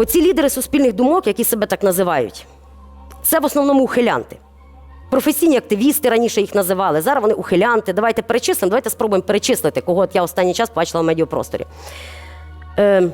Оці лідери суспільних думок, які себе так називають, це в основному ухилянти. Професійні активісти раніше їх називали. Зараз вони ухилянти. Давайте перечислимо, давайте спробуємо перечислити, кого от я останній час бачила в медіапросторі. Е,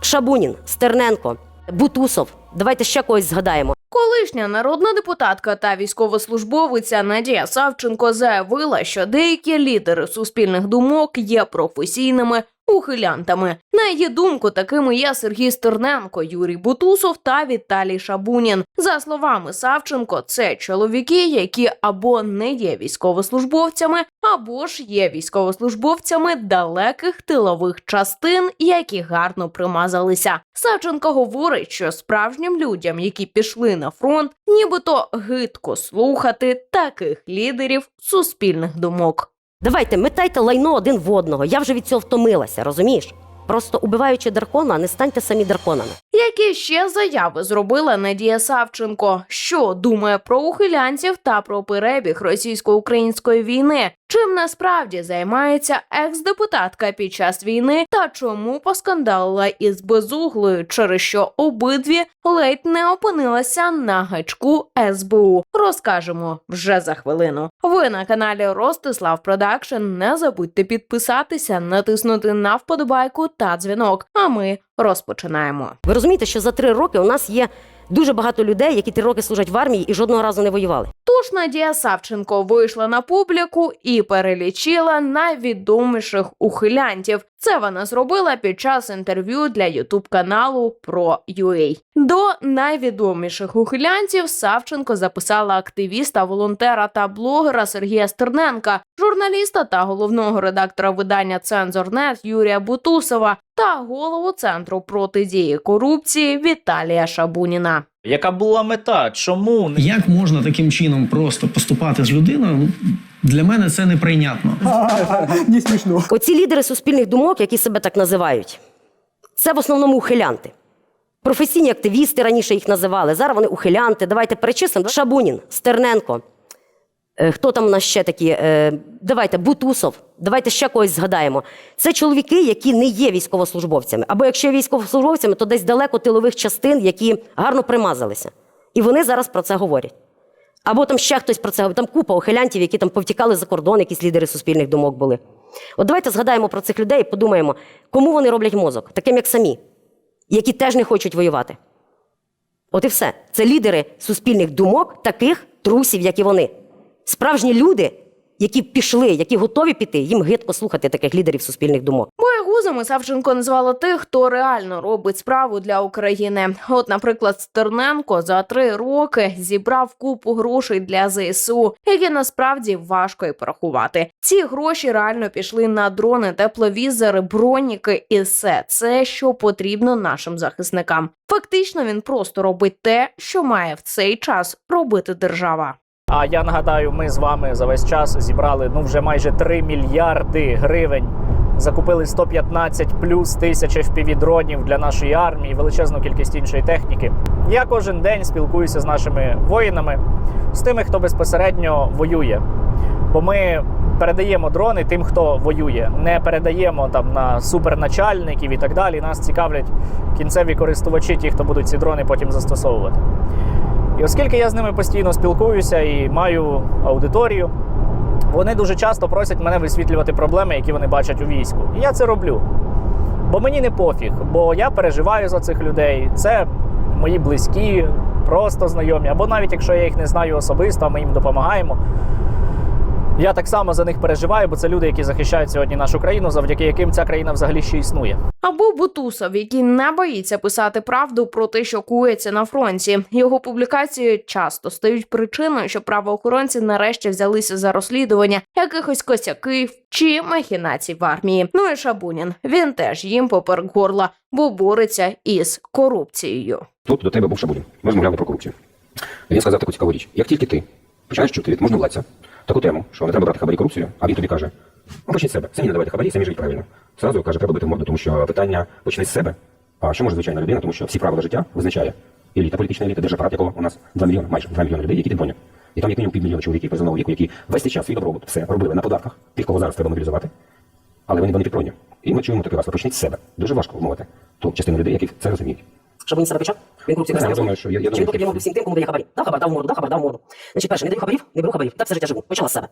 Шабунін, Стерненко, Бутусов. Давайте ще когось згадаємо. Колишня народна депутатка та військовослужбовиця Надія Савченко заявила, що деякі лідери суспільних думок є професійними ухилянтами. На її думку, такими є Сергій Стерненко, Юрій Бутусов та Віталій Шабунін. За словами Савченко, це чоловіки, які або не є військовослужбовцями, або ж є військовослужбовцями далеких тилових частин, які гарно примазалися. Савченко говорить, що справжнім людям, які пішли на фронт, нібито гидко слухати таких лідерів суспільних думок. Давайте метайте лайно один в одного. Я вже від цього втомилася, розумієш? Просто убиваючи дракона, не станьте самі драконами. Які ще заяви зробила Надія Савченко? Що думає про ухилянців та про перебіг російсько-української війни? Чим насправді займається екс-депутатка під час війни та чому поскандалила із безуглою, через що обидві ледь не опинилася на гачку СБУ? Розкажемо вже за хвилину. Ви на каналі Ростислав Продакшн. Не забудьте підписатися, натиснути на вподобайку та дзвінок. А ми розпочинаємо. Ви розумієте, що за три роки у нас є дуже багато людей, які три роки служать в армії і жодного разу не воювали. Тож Надія Савченко вийшла на публіку і перелічила найвідоміших ухилянтів. Це вона зробила під час інтерв'ю для ютуб каналу про UA. До найвідоміших ухилянців Савченко записала активіста, волонтера та блогера Сергія Стерненка, журналіста та головного редактора видання Цензорнет Юрія Бутусова та голову центру протидії корупції Віталія Шабуніна. Яка була мета? Чому Як можна таким чином просто поступати з людиною? Для мене це неприйнятно. Не смішно. Оці лідери суспільних думок, які себе так називають, це в основному ухилянти. Професійні активісти раніше їх називали. Зараз вони ухилянти. Давайте перечислимо. Шабунін, Стерненко. Е, Хто там у нас ще такі? Е, Давайте, Бутусов, давайте ще когось згадаємо. Це чоловіки, які не є військовослужбовцями. Або якщо є військовослужбовцями, то десь далеко тилових частин, які гарно примазалися. І вони зараз про це говорять. Або там ще хтось про це говорить. Там купа ухилянтів, які там повтікали за кордон, якісь лідери суспільних думок були. От давайте згадаємо про цих людей і подумаємо, кому вони роблять мозок, таким як самі, які теж не хочуть воювати. От і все. Це лідери суспільних думок, таких трусів, як і вони. Справжні люди, які пішли, які готові піти, їм гидко слухати таких лідерів суспільних думок. Боягузами Савченко назвала тих, хто реально робить справу для України. От, наприклад, Стерненко за три роки зібрав купу грошей для ЗСУ, які насправді важко і порахувати. Ці гроші реально пішли на дрони, тепловізори, броніки і все це, що потрібно нашим захисникам. Фактично, він просто робить те, що має в цей час робити держава. А я нагадаю, ми з вами за весь час зібрали ну вже майже 3 мільярди гривень. Закупили 115 плюс тисяч FPV-дронів для нашої армії, величезну кількість іншої техніки. Я кожен день спілкуюся з нашими воїнами, з тими, хто безпосередньо воює. Бо ми передаємо дрони тим, хто воює, не передаємо там на суперначальників і так далі. Нас цікавлять кінцеві користувачі, ті, хто будуть ці дрони потім застосовувати. І оскільки я з ними постійно спілкуюся і маю аудиторію, вони дуже часто просять мене висвітлювати проблеми, які вони бачать у війську. І я це роблю. Бо мені не пофіг, бо я переживаю за цих людей. Це мої близькі, просто знайомі. Або навіть якщо я їх не знаю особисто, ми їм допомагаємо. Я так само за них переживаю, бо це люди, які захищають сьогодні нашу країну, завдяки яким ця країна взагалі ще існує. Або Бутусов, який не боїться писати правду про те, що кується на фронті. Його публікації часто стають причиною, що правоохоронці нарешті взялися за розслідування якихось косяків чи махінацій в армії. Ну і Шабунін він теж їм поперек горла, бо бореться із корупцією. Тут до тебе був Шабунін. Ми розмовляли про корупцію. Він сказав таку цікаву річ. Як тільки ти починаєш чути від можновладця таку тему, що не треба брати хабарі корупцію, а він тобі каже, ну почни з себе, самі не давайте хабарі, самі живіть правильно. Зразу каже, треба бити морду, тому що питання почни з себе. А що може звичайна людина, тому що всі правила життя визначає еліта, політична еліта, держапарат, якого у нас 2 мільйони, майже 2 мільйони людей, які підгонять. І там як мінімум півмільйона чоловіків призовного віку, які весь цей час свій добробут все робили на податках, тих, кого зараз треба мобілізувати. Але вони вони підпронні. І ми чуємо таке раз, почніть з себе. Дуже важко вмовити ту частину людей, які це розуміють. Шабунін себе почав? Він корупцію я думаю, що я- я Чи думаю, він поки що- всім тим, кому дає хабарі? Дав хабар, дав морду, дав хабар, дав морду. Значить, перше, не даю хабарів, не беру хабарів, так все життя живу. Почала з себе.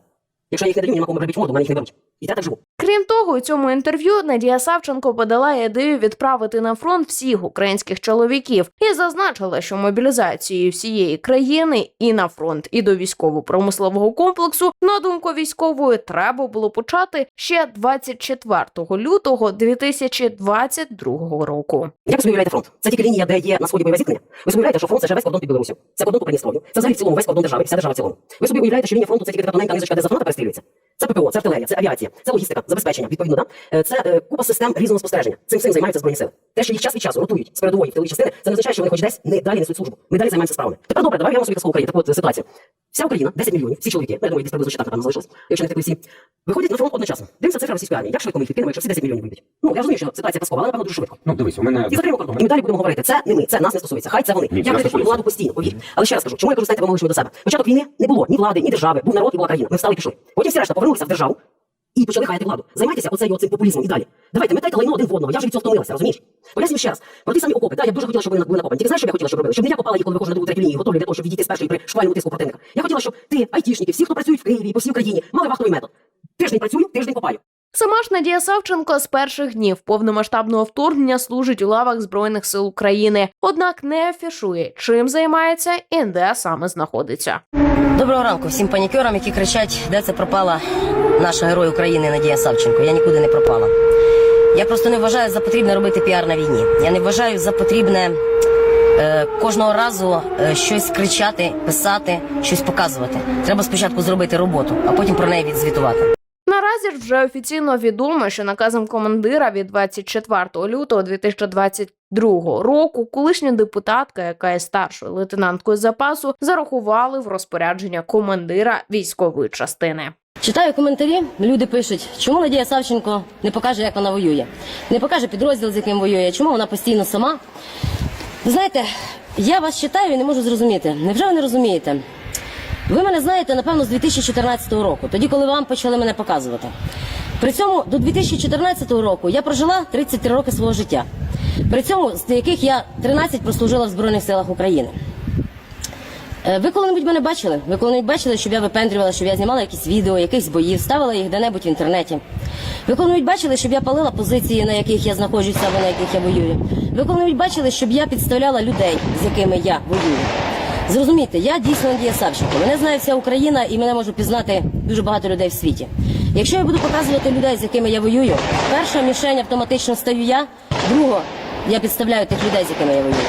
Якщо я їх не даю, ні на кому робити в морду, мене їх не беруть. І я так живу. Крім того, у цьому інтерв'ю Надія Савченко подала ідею відправити на фронт всіх українських чоловіків і зазначила, що мобілізацією всієї країни і на фронт, і до військово-промислового комплексу, на думку військової, треба було почати ще 24 лютого 2022 року. Як ви уявляєте фронт? Це тільки лінія, де є на сході бойове зіткнення. Ви уявляєте, що фронт це вже весь кордон під Білорусю. Це кордон по Придністров'ю. Це взагалі в цілому весь кордон держави, вся держава в цілому. Ви собі уявляєте, що лінія фронту це тільки така тоненька низочка, де フィ。Це ППО, це артилерія, це авіація, це логістика, забезпечення, відповідно, да? Це е, купа систем різного спостереження. Цим всім займаються збройні сили. Те, що їх час від часу ротують з передової в тилові частини, це не означає, що вони хоч десь не далі несуть службу. Ми далі займаємося справами. Тепер добре, давай уявимо собі таку Україну, таку от ситуацію. Вся Україна, 10 мільйонів, всі чоловіки, ну, я думаю, десь приблизно ще так, напевно, залишилось, якщо не втекли всі, виходять на фронт одночасно. Дивимося цифри російської армії. Як швидко ми їх підкинемо, якщо всі 10 мільйонів вийдуть? Ну, я розумію, що ситуація казкова, але напевно дуже швидко. Ну, дивись, у мене... І закриємо кордон. І ми далі будемо говорити. Це не ми, це нас не стосується. Хай це вони. Ні, я нас критикую стосується. владу постійно, повір. Але ще раз кажу, чому я кажу, знаєте, ви до себе? Початок війни не було ні влади, ні держави, був народ і була країна. Ми встали і пішли. Потім всі решта повернулися в державу і почали хаяти владу. Займайтеся оцею цим популізмом і далі. Давайте, метайте лайно один в одного. Я вже від цього втомилася, розумієш? Поясню ще раз. Про ті самі окопи. Да, я б дуже хотіла, щоб вони були накопані. Тільки знаєш, що я хотіла, щоб робили? Щоб не я попала їх, коли виходжу на другу третю лінію, готовлю для того, щоб відійти з першої при шквальному тиску противника. Я хотіла, щоб ти, айтішники, всі, хто працюють в Києві і по всій Україні, мали вахтовий метод. Тиждень працюю, тиждень копаю. Сама ж Надія Савченко з перших днів повномасштабного вторгнення служить у лавах Збройних сил України, однак не афішує, чим займається і де саме знаходиться. Доброго ранку всім панікерам, які кричать, де це пропала наша герой України Надія Савченко. Я нікуди не пропала. Я просто не вважаю за потрібне робити піар на війні. Я не вважаю за потрібне е, кожного разу е, щось кричати, писати, щось показувати. Треба спочатку зробити роботу, а потім про неї відзвітувати. Наразі ж вже офіційно відомо, що наказом командира від 24 лютого 2022 року колишня депутатка, яка є старшою лейтенанткою запасу, зарахували в розпорядження командира військової частини. Читаю коментарі, люди пишуть, чому Надія Савченко не покаже, як вона воює, не покаже підрозділ, з яким воює, чому вона постійно сама. Знаєте, я вас читаю і не можу зрозуміти. Невже ви не розумієте? Ви мене знаєте, напевно, з 2014 року, тоді, коли вам почали мене показувати. При цьому до 2014 року я прожила 33 роки свого життя, при цьому з яких я 13 прослужила в Збройних силах України. Е, Ви коли-небудь мене бачили? Ви коли-небудь бачили, щоб я випендрювала, щоб я знімала якісь відео, якихось боїв, ставила їх де-небудь в інтернеті? Ви коли-небудь бачили, щоб я палила позиції, на яких я знаходжуся або на яких я воюю? Ви коли-небудь бачили, щоб я підставляла людей, з якими я воюю? Зрозумійте, я дійсно Надія Савченко. Мене знає вся Україна і мене може пізнати дуже багато людей в світі. Якщо я буду показувати людей, з якими я воюю, перша мішень автоматично стаю я, друга я підставляю тих людей, з якими я воюю.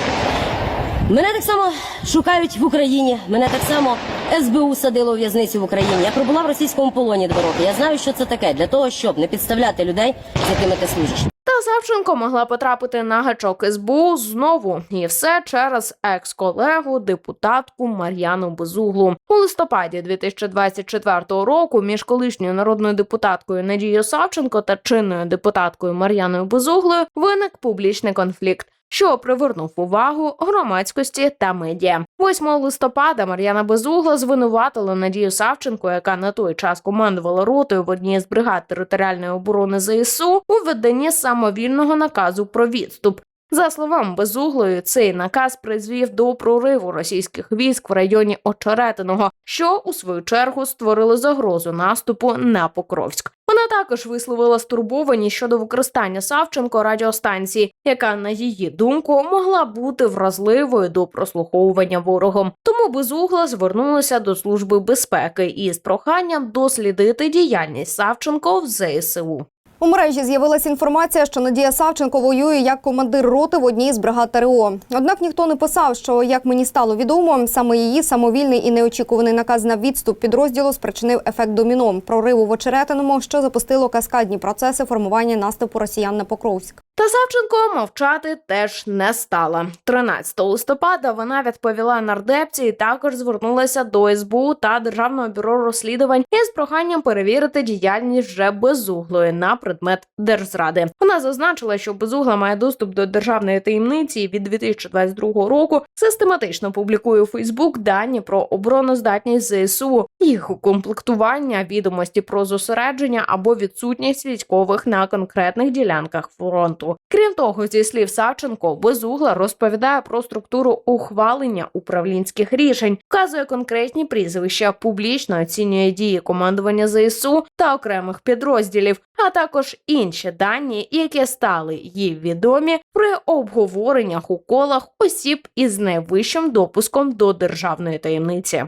Мене так само шукають в Україні. Мене так само СБУ садило у в'язницю в Україні. Я пробула в російському полоні два роки. Я знаю, що це таке для того, щоб не підставляти людей, з якими ти служиш. Та Савченко могла потрапити на гачок СБУ знову, і все через екс-колегу, депутатку Мар'яну Безуглу. У листопаді 2024 року між колишньою народною депутаткою Надією Савченко та чинною депутаткою Мар'яною Безуглою виник публічний конфлікт. Що привернув увагу громадськості та медіа. 8 листопада Мар'яна Безугла звинуватила Надію Савченко, яка на той час командувала ротою в одній з бригад територіальної оборони ЗСУ, у виданні самовільного наказу про відступ. За словами Безуглої, цей наказ призвів до прориву російських військ в районі Очеретиного, що у свою чергу створило загрозу наступу на Покровськ. Вона також висловила стурбованість щодо використання Савченко радіостанції, яка, на її думку, могла бути вразливою до прослуховування ворогом. Тому безугла звернулася до служби безпеки із проханням дослідити діяльність Савченко в ЗСУ. У мережі з'явилася інформація, що Надія Савченко воює як командир роти в одній з бригад ТРО. Однак ніхто не писав, що як мені стало відомо, саме її самовільний і неочікуваний наказ на відступ підрозділу спричинив ефект доміно прориву в очеретиному, що запустило каскадні процеси формування наступу росіян на Покровськ. Та Савченко мовчати теж не стала. 13 листопада вона відповіла нардепці і також звернулася до СБУ та Державного бюро розслідувань із проханням перевірити діяльність вже безуглої на предмет держзради. Вона зазначила, що Безугла має доступ до державної таємниці від 2022 року систематично публікує у Фейсбук дані про обороноздатність ЗСУ, їх укомплектування, відомості про зосередження або відсутність військових на конкретних ділянках фронту. Крім того, зі слів Савченко, Безугла розповідає про структуру ухвалення управлінських рішень, вказує конкретні прізвища, публічно оцінює дії командування ЗСУ та окремих підрозділів, а також інші дані, які стали їй відомі при обговореннях у колах осіб із найвищим допуском до державної таємниці.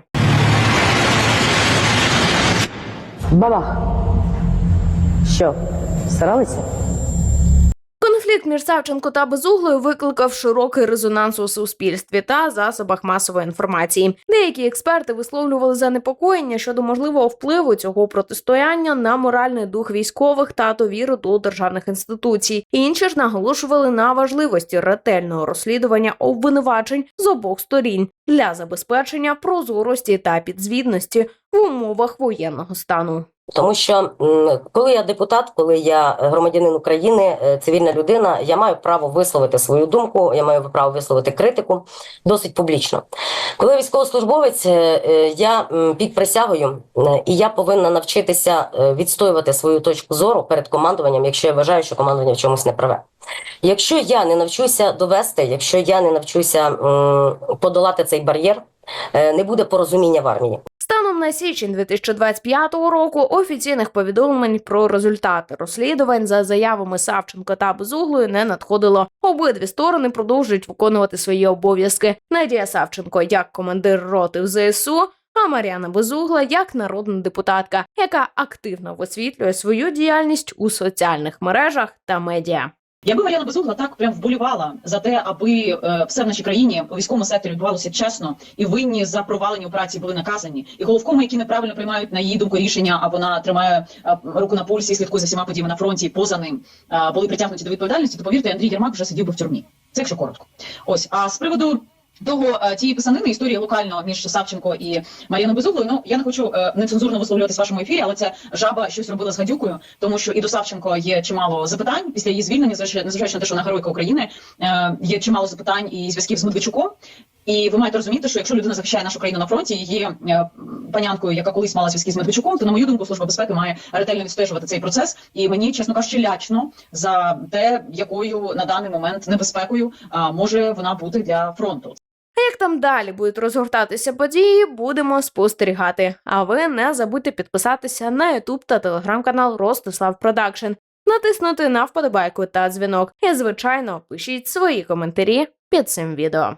Бабах. Що, старалися? Конфлікт між Савченко та Безуглою викликав широкий резонанс у суспільстві та засобах масової інформації. Деякі експерти висловлювали занепокоєння щодо можливого впливу цього протистояння на моральний дух військових та довіру до державних інституцій. Інші ж наголошували на важливості ретельного розслідування обвинувачень з обох сторін для забезпечення прозорості та підзвітності в умовах воєнного стану. Тому що коли я депутат, коли я громадянин України, е, цивільна людина, я маю право висловити свою думку, я маю право висловити критику досить публічно. Коли військовослужбовець, е, е, я під присягою, і я повинна навчитися відстоювати свою точку зору перед командуванням, якщо я вважаю, що командування в чомусь не праве. Якщо я не навчуся довести, якщо я не навчуся подолати цей бар'єр, е, не буде порозуміння в армії. Станом на січень 2025 року офіційних повідомлень про результати розслідувань за заявами Савченко та Безуглою не надходило. Обидві сторони продовжують виконувати свої обов'язки. Надія Савченко як командир роти в ЗСУ. А Мар'яна Безугла як народна депутатка, яка активно висвітлює свою діяльність у соціальних мережах та медіа. Якби Мар'яна Безугла так прям вболівала за те, аби е, все в нашій країні у військовому секторі відбувалося чесно, і винні за провалені операції були наказані, і головкоми, які неправильно приймають на її думку рішення, а вона тримає е, руку на пульсі і слідкує за всіма подіями на фронті, поза ним е, були притягнуті до відповідальності, то повірте, Андрій Єрмак вже сидів би в тюрмі. Це якщо коротко. Ось а з приводу. Того е, тієї писанини історії локально між Савченко і Мар'яною Безуглою. Ну я не хочу е, нецензурно висловлюватись в вашому ефірі, але це жаба щось робила з гадюкою, тому що і до Савченко є чимало запитань після її звільнення, зважаючи незважаючи на те, що вона геройка України. Е, є чимало запитань і зв'язків з Медведчуком. І ви маєте розуміти, що якщо людина захищає нашу країну на фронті, е, панянкою, яка колись мала зв'язки з Медведчуком, то на мою думку, служба безпеки має ретельно відстежувати цей процес. І мені, чесно кажучи, лячно за те, якою на даний момент небезпекою може вона бути для фронту. А як там далі будуть розгортатися події, будемо спостерігати. А ви не забудьте підписатися на Ютуб та телеграм-канал Ростислав Продакшн, натиснути на вподобайку та дзвінок. І, звичайно, пишіть свої коментарі під цим відео.